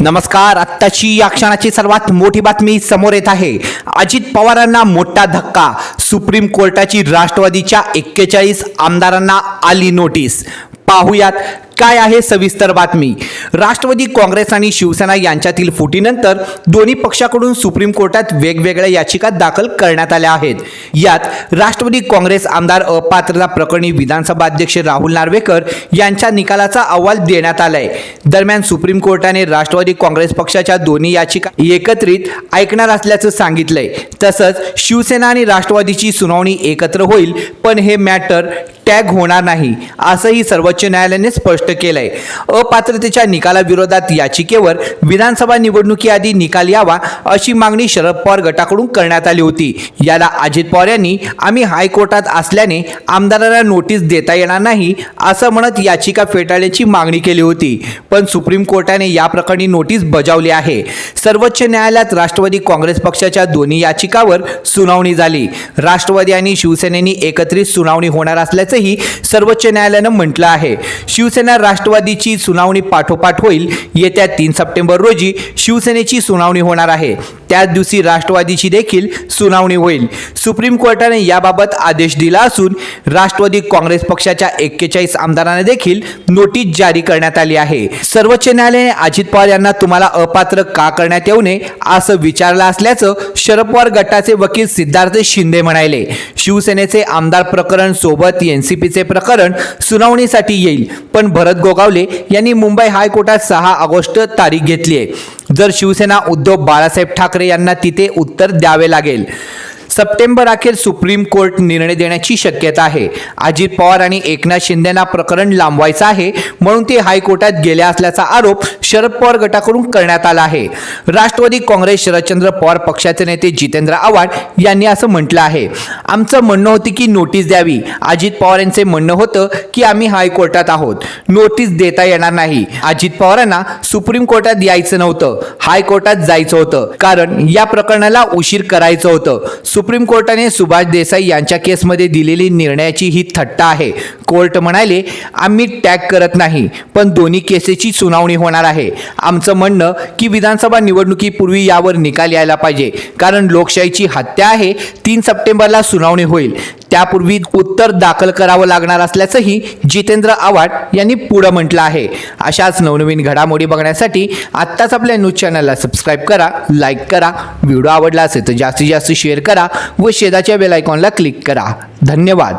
नमस्कार. आत्ताची या क्षणाची सर्वात मोठी बातमी समोर येत आहे. अजित पवारांना मोठा धक्का. सुप्रीम कोर्टाची राष्ट्रवादीच्या एक्केचाळीस आमदारांना आली नोटीस. पाहुयात काय आहे सविस्तर बातमी? राष्ट्रवादी काँग्रेस आणि शिवसेना यांच्यातील फुटीनंतर दोन्ही पक्षाकडून सुप्रीम कोर्टात वेगवेगळ्या याचिका दाखल करण्यात आल्या आहेत. यात राष्ट्रवादी काँग्रेस आमदार अपात्रता प्रकरणी विधानसभा अध्यक्ष राहुल नार्वेकर यांच्या निकालाचा अहवाल देण्यात आलाय. दरम्यान सुप्रीम कोर्टाने राष्ट्रवादी काँग्रेस पक्षाच्या दोन्ही याचिका एकत्रित ऐकणार असल्याचं सांगितलंय. तसंच शिवसेना आणि राष्ट्रवादीची सुनावणी एकत्र होईल पण हे मॅटर टॅग होणार नाही असंही सर्वोच्च न्यायालयाने स्पष्ट केलंय. अपात्रतेच्या निकालाविरोधात याचिकेवर विधानसभा निवडणुकीआधी निकाल यावा अशी मागणी शरद पवार गटाकडून करण्यात आली होती. याला अजित पवार यांनी आम्ही हायकोर्टात असल्याने आमदारांना नोटीस देता येणार नाही असं म्हणत याचिका फेटाळण्याची मागणी केली होती. पण सुप्रीम कोर्टाने या प्रकरणी नोटीस बजावली आहे. सर्वोच्च न्यायालयात राष्ट्रवादी काँग्रेस पक्षाच्या दोन्ही याचिकावर सुनावणी झाली. राष्ट्रवादी आणि शिवसेनेनी एकत्रित सुनावणी होणार असल्याचंही सर्वोच्च न्यायालयानं म्हटलं आहे. शिवसेना राष्ट्रवादीची सुनावणी पाठोपाठ होईल. येत्या तीन सप्टेंबर रोजी शिवसेनेची सुनावणी होणार आहे. त्याच दिवशी राष्ट्रवादीची देखील सुनावणी होईल. सुप्रीम कोर्टाने याबाबत आदेश दिला असून राष्ट्रवादी काँग्रेस पक्षाच्या एक्केचाळीस आमदारांना देखील नोटीस जारी करण्यात आली आहे. सर्वोच्च न्यायालयाने अजित पवार यांना तुम्हाला अपात्र का करण्यात येऊ नये असं विचारलं असल्याचं शरद पवार गटाचे वकील सिद्धार्थ शिंदे म्हणाले. शिवसेनेचे आमदार प्रकरण सोबत एनसीपीचे प्रकरण सुनावणीसाठी येईल. पण भरत गोगावले यांनी मुंबई हायकोर्टात सहा ऑगस्ट तारीख घेतली आहे. जर शिवसेना उद्धव बाळासाहेब ठाकरे यांना तिथे उत्तर द्यावे लागेल सप्टेंबर अखेर सुप्रीम कोर्ट निर्णय देण्याची शक्यता आहे. अजित पवार आणि एकनाथ शिंदेना प्रकरण लांबवायचं आहे म्हणून ते हायकोर्टात गेले असल्याचा आरोप शरद पवार गटाकडून करण्यात आला आहे. राष्ट्रवादी काँग्रेस शरदचंद्र पवार पक्षाचे नेते जितेंद्र आव्हाड यांनी असं म्हटलं आहे. आमचं म्हणणं होतं की नोटीस द्यावी. अजित पवार यांचे म्हणणं होतं की आम्ही हायकोर्टात आहोत. नोटीस देता येणार नाही. अजित पवारांना सुप्रीम कोर्टात यायचं नव्हतं. हायकोर्टात जायचं होतं. कारण या प्रकरणाला उशीर करायचं होतं. सुप्रीम कोर्टाने सुभाष देसाई यांच्या केसमध्ये दिलेली निर्णयाची ही थट्टा आहे. कोर्ट म्हणाले आम्ही टॅग करत नाही पण दोन्ही केसेसची सुनावणी होणार आहे. आमचं म्हणणं की विधानसभा निवडणुकीपूर्वी यावर निकाल यायला पाहिजे. कारण लोकशाहीची हत्या आहे तीन सप्टेंबरला सुनावणी होईल. त्यापूर्वी उत्तर दाखल करावं लागणार असल्याचंही जितेंद्र आव्हाड यांनी पुढं म्हटलं आहे. अशाच नवनवीन घडामोडी बघण्यासाठी आत्ताच आपल्या न्यूज चॅनलला सबस्क्राईब करा लाईक करा व्हिडिओ आवडला असेल तर जास्तीत जास्त शेअर करा व शेजाच्या बेलायकॉनला क्लिक करा. धन्यवाद.